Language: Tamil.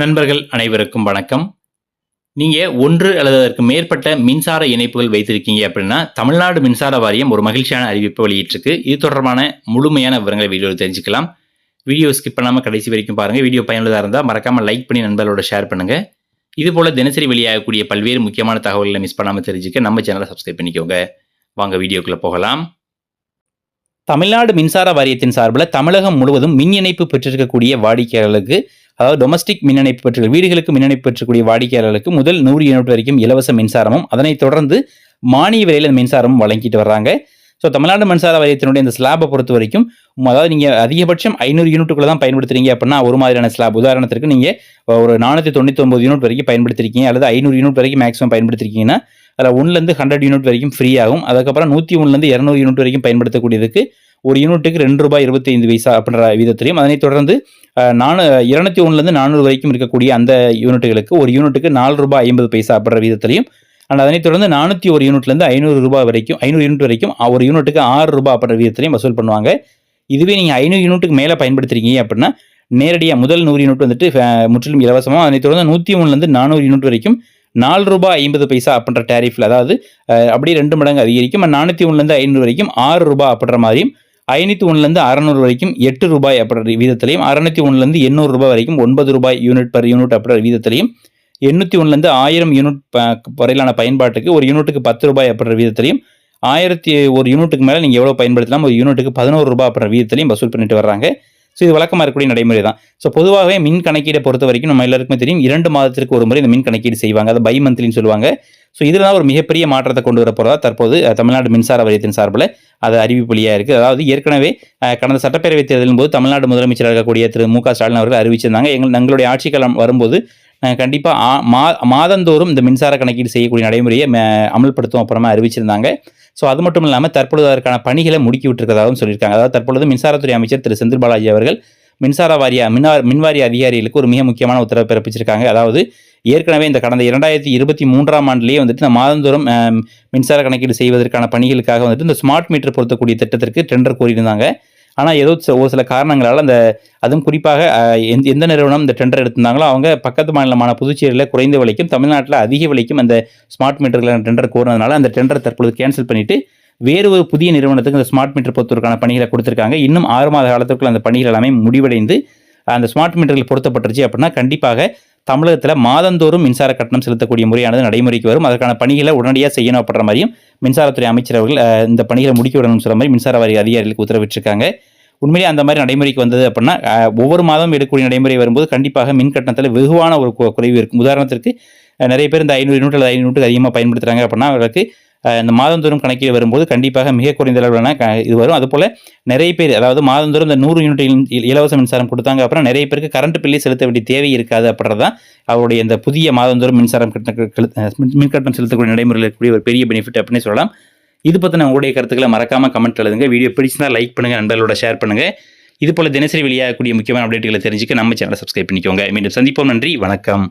நண்பர்கள் அனைவருக்கும் வணக்கம். நீங்கள் ஒன்று அல்லது அதற்கு மேற்பட்ட மின்சார இணைப்புகள் வைத்திருக்கீங்க அப்படின்னா தமிழ்நாடு மின்சார வாரியம் ஒரு மகிழ்ச்சியான அறிவிப்பு வெளியிட்டிருக்கு. இது தொடர்பான முழுமையான விவரங்களை வீடியோவில் தெரிஞ்சுக்கலாம். வீடியோ ஸ்கிப் பண்ணாமல் கடைசி வரைக்கும் பாருங்கள் வீடியோ பயனுள்ளதாக இருந்தால் மறக்காமல் லைக் பண்ணி நண்பர்களோட ஷேர் பண்ணுங்கள் இதுபோல் தினசரி வெளியாகக்கூடிய பல்வேறு முக்கியமான தகவல்களை மிஸ் பண்ணாமல் தெரிஞ்சுக்க நம்ம சேனலை சப்ஸ்கிரைப் பண்ணிக்கோங்க. வாங்க வீடியோக்குள்ளே போகலாம். தமிழ்நாடு மின்சார வாரியத்தின் சார்பில் தமிழகம் முழுவதும் மின் இணைப்பு பெற்றிருக்கக்கூடிய வாடிக்கையாளர்களுக்கு அதாவது டொமஸ்டிக் மின் இணைப்பு பெற்ற வீடுகளுக்கு மின் இணைப்பு பெற்றக்கூடிய வாடிக்கையாளர்களுக்கு முதல் நூறு யூனிட் வரைக்கும் இலவச மின்சாரமும் அதனைத் தொடர்ந்து மானிய விலையில் அந்த மின்சாரமும் வழங்கிட்டு வர்றாங்க. ஸோ தமிழ்நாடு மின்சார வாரியத்தினுடைய இந்த ஸ்லாபை பொறுத்த வரைக்கும் அதாவது நீங்கள் அதிகபட்சம் ஐநூறு யூனிட்டுக்குள்ள தான் பயன்படுத்துறீங்க அப்படின்னா ஒரு மாதிரியான ஸ்லாப் உதாரணத்திற்கு நீங்கள் ஒரு நானூற்றி தொண்ணூற்றி ஒம்பது யூனிட் வரைக்கும் பயன்படுத்திருக்கீங்க அல்லது ஐநூறு யூனிட் வரைக்கும் மேக்ஸிமம் பயன்படுத்திருக்கீங்கன்னா அதில் ஒன்லேருந்து ஹண்ட்ரட் யூனிட் வரைக்கும் ஃப்ரீ ஆகும். அதுக்கப்புறம் நூற்றி ஒன்றுலேருந்து இரநூறு யூனிட் வரைக்கும் பயன்படுத்தக்கூடியதுக்கு ஒரு யூனிட்டுக்கு ரெண்டு ரூபாய் இருபத்தி ஐந்து பைசா அப்படின்ற வீதத்திலையும் அதனைத் தொடர்ந்து நானு நானூ இருநூத்தி ஒன்றுலேருந்து நானூறு வரைக்கும் இருக்கக்கூடிய அந்த யூனிட்டுகளுக்கு ஒரு யூனிட்டுக்கு நாலு ரூபாய் ஐம்பது பைசா அப்படின்ற விதத்திலையும் அண்ட் அதனைத் தொடர்ந்து நானூற்றி ஒரு யூனிட்லேருந்து ஐநூறு ரூபாய் வரைக்கும் ஐநூறு யூனிட் வரைக்கும் ஒரு யூனிட்டுக்கு ஆறு ரூபாய் அப்படின்ற விதத்திலையும் வசூல் பண்ணுவாங்க. இதுவே நீங்கள் ஐநூறு யூனிட்டுக்கு மேலே பயன்படுத்துறீங்க அப்படின்னா நேரடியாக முதல் நூறு யூனிட் வந்துட்டு முற்றிலும் இலவசமாக அதனைத் தொடர்ந்து நூற்றி ஒன்றுலேருந்து நானூறு யூனிட் வரைக்கும் நாலு ரூபாய் ஐம்பது பைசா அப்படின்ற டேரிஃபில் அதாவது அப்படியே ரெண்டு மடங்கு அதிகரிக்கும் நானூற்றி ஒன்றுலேருந்து ஐநூறு வரைக்கும் ஆறு ரூபாய் அப்படின்ற மாதிரியும் ஐநூற்றி ஒன்றுலேருந்து அறநூறு வரைக்கும் எட்டு ரூபாய் அப்படின்ற வீதத்திலையும் அறநூற்றி ஒன்றுலேருந்து எண்ணூறு ரூபாய் வரைக்கும் ஒன்பது ரூபாய் யூனிட் பர் யூனிட் அப்படின்ற வீதத்திலையும் எண்ணூற்றி ஒன்றுலேருந்து ஆயிரம் யூனிட் வரையிலான பயன்பாட்டுக்கு ஒரு யூனிட்டுக்கு பத்து ரூபாய் அப்படின்ற வீதத்திலையும் ஆயிரத்தி ஒரு யூனிட்டுக்கு மேலே நீங்கள் எவ்வளோ பயன்படுத்தலாம் ஒரு யூனிட்டுக்கு பதினோரு ரூபாய் அப்படின்ற வீதத்திலையும் வசூல் பண்ணிட்டு வர்றாங்க. ஸோ இது வழக்கமாக இருக்கக்கூடிய நடைமுறை தான். ஸோ பொதுவாகவே மின் கணக்கீடை பொறுத்த வரைக்கும் நம்ம எல்லாருக்குமே தெரியும் இரண்டு மாதத்திற்கு ஒரு முறை இந்த மின் கணக்கீடு செய்வாங்க. அதை பை மந்த்லின்னு சொல்லுவாங்க. ஸோ இதில் தான் ஒரு மிகப்பெரிய மாற்றத்தை கொண்டு வர போகிறதா தற்போது தமிழ்நாடு மின்சார வாரியத்தின் சார்பில் அது அறிவிப்புலியாக இருக்குது அதாவது ஏற்கனவே கடந்த சட்டப்பேரவை தேர்தலின் போது தமிழ்நாடு முதலமைச்சராக இருக்கக்கூடிய திரு மு க ஸ்டாலின் அவர்கள் அறிவிச்சிருந்தாங்க. எங்கள் எங்களுடைய ஆட்சிக்காலம் வரும்போது நாங்கள் கண்டிப்பாக மா மாதந்தோறும் இந்த மின்சார கணக்கீடு செய்யக்கூடிய நடைமுறையை அமல்படுத்தும் அப்புறமா அறிவிச்சிருந்தாங்க. ஸோ அது மட்டும் இல்லாமல் தற்பொழுது அதற்கான பணிகளை முடுக்கி விட்டிருக்கிறதாகவும் சொல்லியிருக்காங்க. அதாவது தற்பொழுது மின்சாரத்துறை அமைச்சர் திரு செந்தில் பாலாஜி அவர்கள் மின்சார வாரிய மின்வார் மின்வாரிய அதிகாரிகளுக்கு ஒரு மிக முக்கியமான உத்தரவு பிறப்பிச்சிருக்காங்க. அதாவது ஏற்கனவே இந்த கடந்த இரண்டாயிரத்தி இருபத்தி மூன்றாம் ஆண்டிலேயே வந்துட்டு இந்த மாதந்தோறும் மின்சார கணக்கீடு செய்வதற்கான பணிகளுக்காக வந்துட்டு இந்த ஸ்மார்ட் மீட்டர் பொருத்தக்கூடிய திட்டத்திற்கு டெண்டர் கோரியிருந்தாங்க. ஆனால் ஏதோ சில- ஒரு சில காரணங்களால் அந்த அதுவும் குறிப்பாக எந்த எந்த நிறுவனம் இந்த டெண்டர் எடுத்திருந்தாங்களோ அவங்க பக்கத்து மாநிலமான புதுச்சேரியில் குறைந்த விலைக்கும் தமிழ்நாட்டில் அதிக விலைக்கும் அந்த ஸ்மார்ட் மீட்டர்கள் டெண்டர் கோரினதுனால அந்த டெண்டர் தற்பொழுது கேன்சல் பண்ணிட்டு வேறு ஒரு புதிய நிறுவனத்துக்கு இந்த ஸ்மார்ட் மீட்டர் பொறுத்தவருக்கான பணிகளை கொடுத்துருக்காங்க. இன்னும் ஆறு மாத காலத்துக்குள்ள அந்த பணிகள் எல்லாமே முடிவடைந்து அந்த ஸ்மார்ட் மீட்டர்கள் பொருத்தப்பட்டுருச்சு அப்படின்னா கண்டிப்பாக தமிழகத்தில் மாதந்தோறும் மின்சார கட்டணம் செலுத்தக்கூடிய முறையானது நடைமுறைக்கு வரும். அதற்கான பணிகளை உடனடியாக செய்யணும் அப்படின்ற மாதிரியும் மின்சாரத்துறை அமைச்சர் அவர்கள் இந்த பணிகளை முடிக்க விடணும்னு சொல்கிற மாதிரி மின்சார வாரிய அதிகாரிகளுக்கு உத்தரவிட்டிருக்காங்க. உண்மையிலே அந்த மாதிரி நடைமுறைக்கு வந்தது அப்படின்னா ஒவ்வொரு மாதம் எடுக்கக்கூடிய நடைமுறை வரும்போது கண்டிப்பாக மின் கட்டணத்தில் வெகுவான ஒரு குறைவு இருக்கும். உதாரணத்திற்கு நிறைய பேர் இந்த ஐநூறு யூனிட் அல்லது ஐநூறு யூனிட் அதிகமாக பயன்படுத்துகிறாங்க அப்படின்னா அவர்களுக்கு இந்த மாதந்தோறும் கணக்கில் வரும்போது கண்டிப்பாக மிக குறைந்த அளவிலான இது வரும். அதுபோல் நிறைய பேர் அதாவது மாதந்தோறும் இந்த நூறு யூனிட் இலவச மின்சாரம் கொடுத்தாங்க அப்புறம் நிறைய பேருக்கு கரண்ட் பில்லே செலுத்த வேண்டிய தேவை இருக்காது அப்படின்றது தான் அவருடைய இந்த புதிய மாதந்தோறும் மின்சாரம் கட்டண மின் கட்டணம் செலுத்தக்கூடிய நடைமுறையில் இருக்கக்கூடிய ஒரு பெரிய பெனிஃபிட் அப்படின்னு சொல்லலாம். இது பற்றின உங்களுடைய கருத்துக்களை மறக்காமல் கமெண்ட் எழுதுங்க. வீடியோ பிடிச்சிருந்தா லைக் பண்ணுங்கள் நண்பர்களோட ஷேர் பண்ணுங்கள் இதுபோல் தினசரி வெளியாகக்கூடிய முக்கியமான அப்டேட்டுகளை தெரிஞ்சுக்க நம்ம சேனலை சப்ஸ்கிரைப் பண்ணிக்கோங்க. மீண்டும் சந்திப்போம். நன்றி. வணக்கம்.